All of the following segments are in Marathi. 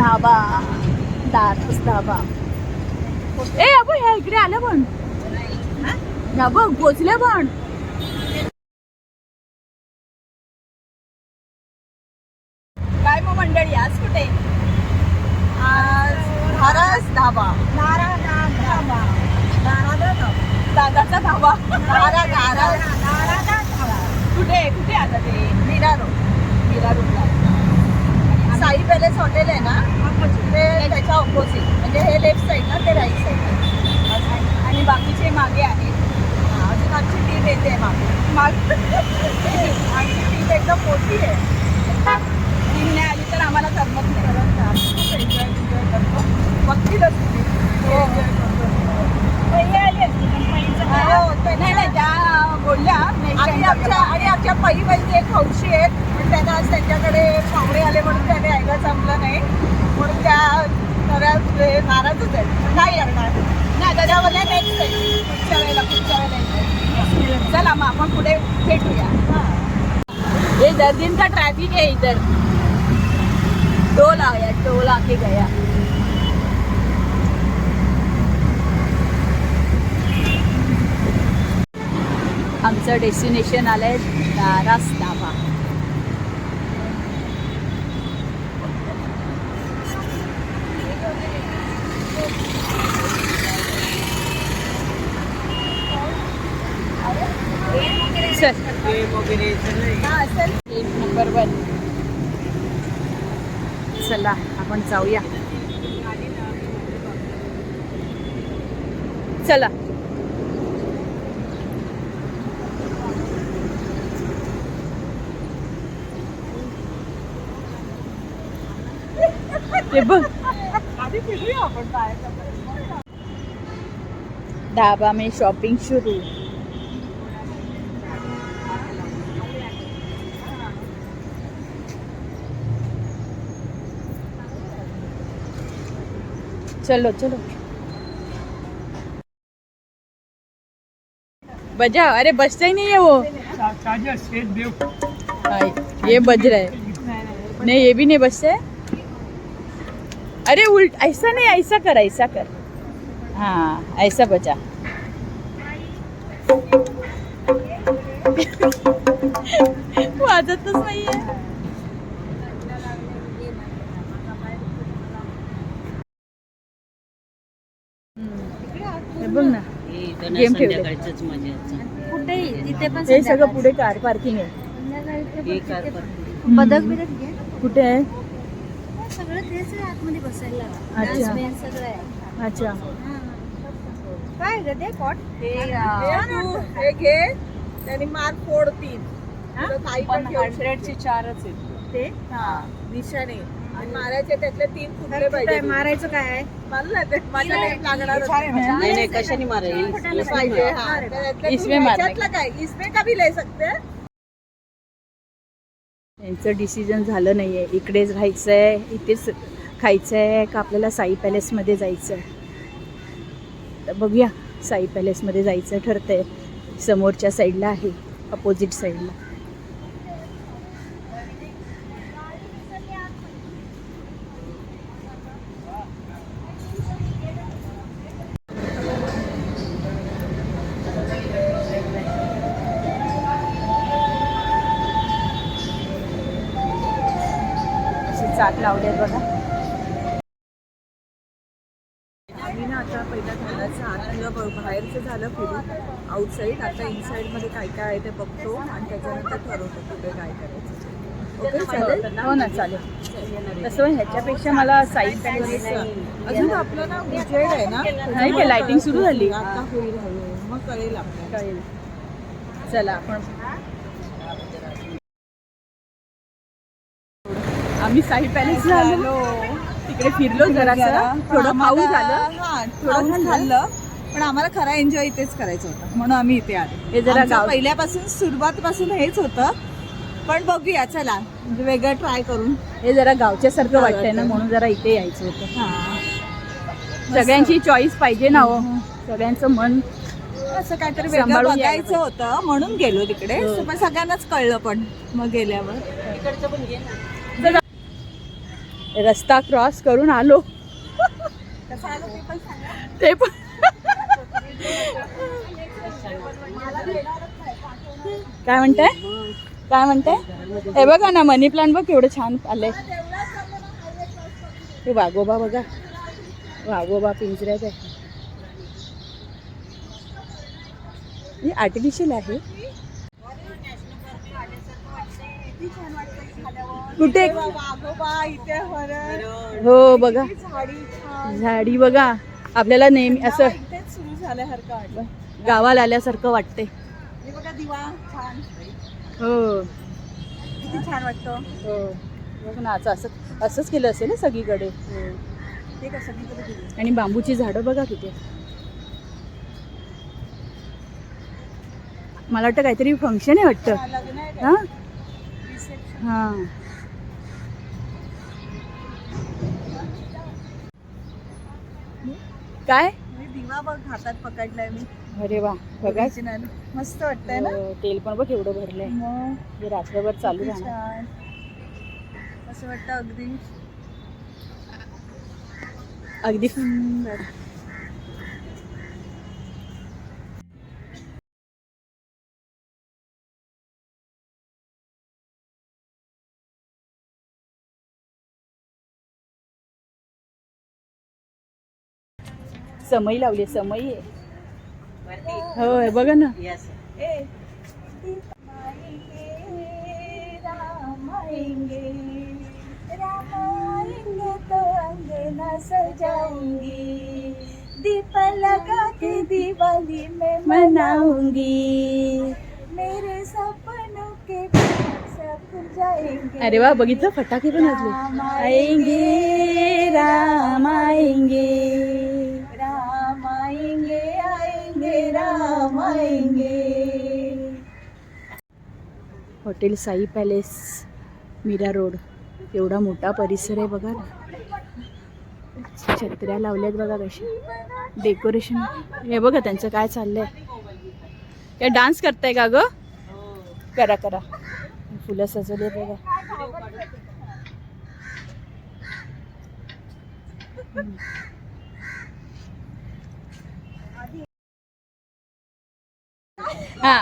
धाबा. दारस धाबा. ए अगो ह्या इकडे आलं पण बघ पोचले पण काय मग मंडळी आज कुठे आज धारस धाबा दादाचा धाबा धारा धारा कुठे कुठे आता ते मीरा रोड मीरा रोडला साई पॅलेस हॉटेल आहे ना ते त्याच्या ऑपोजिट म्हणजे हे लेफ्ट साईड ना ते राईट साईड आणि बाकीचे मागे आहेत अजून आमची टीम येते मागे. मागे आमची टीम एकदम मोठी आहे. टीम नाही आली तर आम्हाला करमत नाही. एन्जॉय एन्जॉय करतो बघतीलच तुम्ही. एन्जॉय करतो आली असती नाही नाही त्या बोलल्या. आणि आमच्या आणि आमच्या पै एक हौशी आहेत पण त्यांना आज त्यांच्याकडे पाहुणे आले म्हणून त्याने जमलं नाही. म्हणून त्या जरा नाराजच आहेत. काय करणार नाही त्याच्यामध्ये नेक्स्ट आहे. पुढच्या वेळेला पुढच्या वेळेला चला मग आपण पुढे भेटूया. हे. दर दिन का इतर है इधर? टोल आया टोल आके गया. आमचं डेस्टिनेशन आलंय दारास धाबा चल नंबर वन चला आपण जाऊया. चला. ते बघ. ढाबा में शॉपिंग शुरू चलो चलो। बजा अरे बजता ही नहीं है वो। हाँ, ये बज रहा है। नहीं ये भी नहीं बजता है। अरे उल्ट ऐसा नहीं ऐसा कर ऐसा कर। हाँ ऐसा बजा। वाजतच सही हे बघ ना गेम ठेवले. संध्याकाळचंच मजा कुठे तिथे पण हे सगळं पुढे कार पार्किंग आहे. कार पदक बिदक घे. कुठे आहे? सगळं तेच आहे आतमध्ये बसायला. अच्छा. सगळं आहे. अच्छा. हा. काय ग ते पॉट हे घे. त्यांनी मार फोड तीन तुला काही पण घेऊ शकते. हंड्रेडचे चारच आहेत. ते? निशाणे. आणि मारायचे त्यातले तीन फुटले पाहिजे काय मारायचं काय आहे? मला नाही ते माझ्या नाही लागणार नाही नाही कशाने पाहिजे. हा. त्यातलं इसमें मारने ह्याच्यातलं काय? इसमें का भी ले सकते? यांचं डिसिजन झालं नाहीये. इकडेच राहायचं आहे इथेच खायचं आहे का आपल्याला साई पॅलेसमध्ये जायचं आहे तर बघूया साई पॅलेसमध्ये जायचं ठरतंय. समोरच्या साईडला आहे अपोजिट साईडला चाक लावले बघा. ना आता पहिला घराचं बाहेरचं झालं फिरून आउटसाईड आता इनसाईडमध्ये काय काय आहे ते बघतो आणि त्याच्यानंतर ठरवतो कुठे काय करायचं. ओके चालेल हो ना चालेल? तसं ह्याच्यापेक्षा मला साई पॅलेस अजून आपलं ना उजेड आहे ना नाही का लाइटिंग सुरू झाली. आता होईल. मग कळेल आपल्याला. कळेल. चला आपण आम्ही साई पॅलेसला आलो. तिकडे फिरलो जरा. थोडं खाऊ झालं. थोडं खाल्लं. पण आम्हाला खरा एन्जॉय इथेच करायचं होतं. म्हणून आम्ही इथे आलो. हे जरा पहिल्यापासून सुरुवातपासून हेच होतं. पण बघूया चला. म्हणजे वेगळं ट्राय करून. हे जरा गावच्या सारखं वाटतंय ना म्हणून जरा इथे यायचं होतं. सगळ्यांची चॉईस पाहिजे ना हो. सगळ्यांचं मन असं काहीतरी वेगळं बघायचं होतं म्हणून गेलो तिकडे. हो. पण सगळ्यांनाच कळलं पण मग गेल्यावर. रस्ता क्रॉस करून आलो. ते पण काय म्हणताय? काय म्हणताय? हे बघा ना मनी प्लांट बघ एवढं छान आलंय. हे वाघोबा बघा. वाघोबा पिंजऱ्यात आहे. ही आर्टिफिशियल आहे. कुठे? हो बघा. झाडी बघा. आपल्याला नेहमी असं गावाला आल्यासारखं वाटते हे छान. हो. किती छान वाटतं. हो. बघ ना असं असं असंच केलं असेल ना सगळीकडे. गेली. आणि बांबूची झाडं बघा किती. मला वाटतं काहीतरी फंक्शन आहे वाटतं. हा हा. काय? दिवा बघ हातात पकडलाय मी. अरे वा बघा. Original. मस्त वाटतंय ना? हो, तेल पण बघ एवढं भरलंय. मग? हे रात्रभर चालू किती राहणार. छान. असं वाटतं अगदी. अगदी. सुंदर. समई लावली समई आहे. हो हे बघा ना. Yes. ए. रामाएंगे रामाएंगे तो अंगना सजाऊंगी दीप लगा के दिवाली में मनाऊंगी. मेरे सपनों के सब जाएंगे। अरे वा बघितलं? फटाके पण वाजले. आएंगे राम आएंगे. Ram hotel Sai palace Meera road. एवढा मोठा परिसर आहे बघा ना. छत्र्या लावल्यात बघा कशा. डेकोरेशन हे बघा त्यांचं काय चाललंय. काय डान्स करताय का ग? करा करा. फुलं सजवले बघा. हा.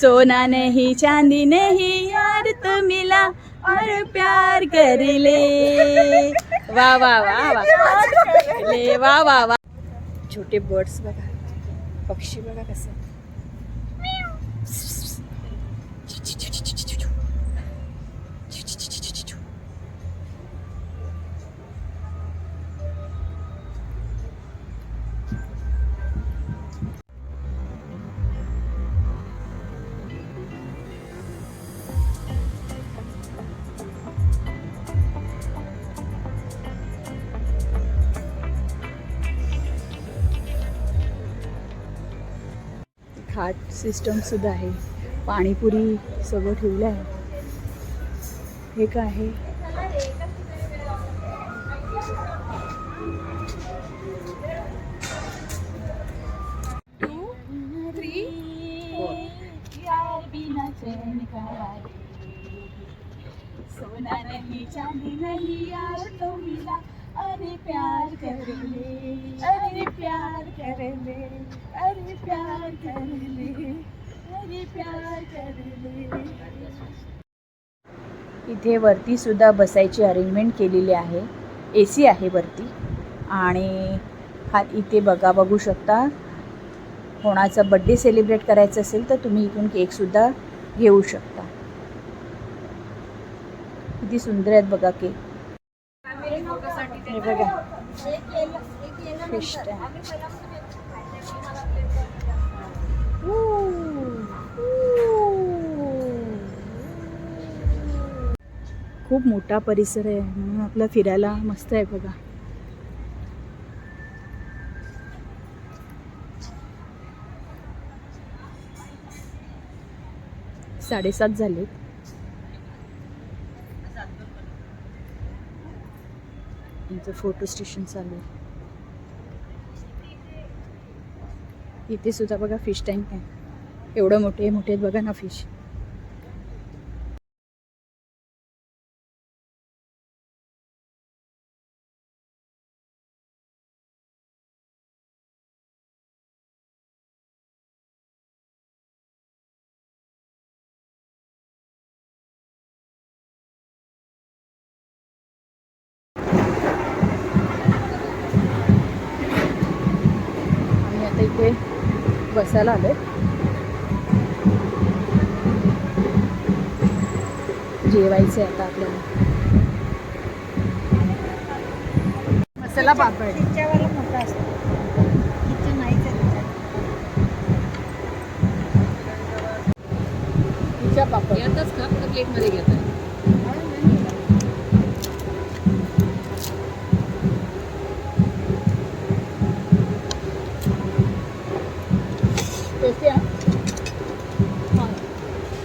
सोना नहीं चांदी नहीं यार तो मिला और प्यार कर ले। वा वा वा वा। ले वा वा वा। छोटे बर्ड्स बघा पक्षी बघा कसं. घाट सिस्टम सुद्धा आहे. पाणीपुरी सगळं ठेवलं आहे. हे काय आहे? सोना नहीं चांदी नहीं यार तो मिला. अरे प्यार कर ले अरे प्यार कर ले अरे प्यार कर ले अरे प्यार कर ले. इथे वरती सुद्धा बसायची अरेंजमेंट केलेली आहे. ए सी आहे वरती. आणि हा इथे बघा बघू शकता. कोणाचा बड्डे सेलिब्रेट करायचा असेल तर तुम्ही इथून केकसुद्धा घेऊ शकता. किती सुंदर आहेत बघा केक हे बघा. फिश खूप मोठा परिसर आहे. म्हणून आपला फिरायला मस्त आहे बघा. साडेसात झालेत. आमचं फोटो स्टेशन चालू आहे. इथे सुद्धा बघा फिश टँक आहे एवढं मोठे मोठे बघा ना फिश Okay. आता इथे बसायला आलोय जेवायचं आहे आता आपल्याला. मसाला पापड मोठा असतो. तिच्या पापड यातच का? प्लेटमध्ये घेतात टेस्टी आहे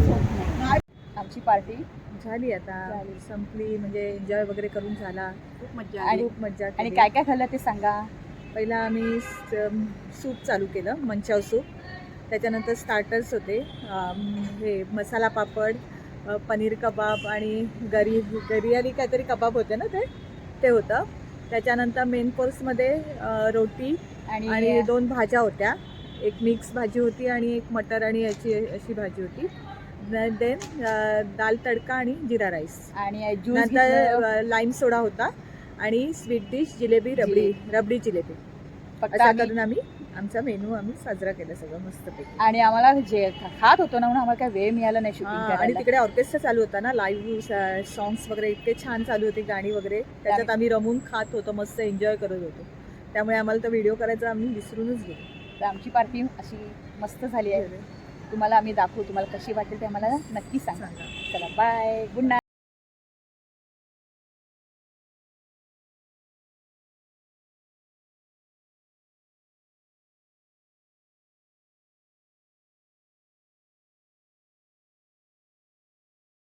होत नाही. आमची पार्टी झाली आता. संपली म्हणजे एन्जॉय वगैरे करून झाला. खूप मज्जा आणि खूप मज्जा आणि. काय काय खाल्लं ते सांगा? पहिला आम्ही सूप चालू केलं मंचाव सूप. त्याच्यानंतर स्टार्टर्स होते. हे मसाला पापड पनीर कबाब आणि गरी गरियाली काहीतरी कबाब होते ना ते? ते होतं. त्याच्यानंतर मेन कोर्समध्ये रोटी आणि दोन भाज्या होत्या. एक मिक्स भाजी होती आणि एक मटर आणि याची अशी भाजी होती. देन दाल तडका आणि जिरा राईस आणि नंतर लाईम सोडा होता आणि स्वीट डिश जिलेबी रबडी रबडी जिलेबी. असा करून आम्ही आमचा मेनू आम्ही साजरा केला सगळं मस्तपैकी. आणि आम्हाला जे खात होतो ना म्हणून आम्हाला काय वेळ मिळाला नाही हा, शूटिंग आणि तिकडे ऑर्केस्ट्रा चालू होता ना लाईव्ह सॉंग्स वगैरे इतके छान चालू होते गाणी वगैरे. त्याच्यात आम्ही रमून खात होतो मस्त एन्जॉय करत होतो. त्यामुळे आम्हाला तो व्हिडिओ करायचा आम्ही विसरूनच गेलो. तर आमची पार्टी अशी मस्त झाली आहे. तुम्हाला आम्ही दाखवू तुम्हाला कशी वाटेल ते आम्हाला नक्की सांगा. सांगा. चला बाय गुड नाईट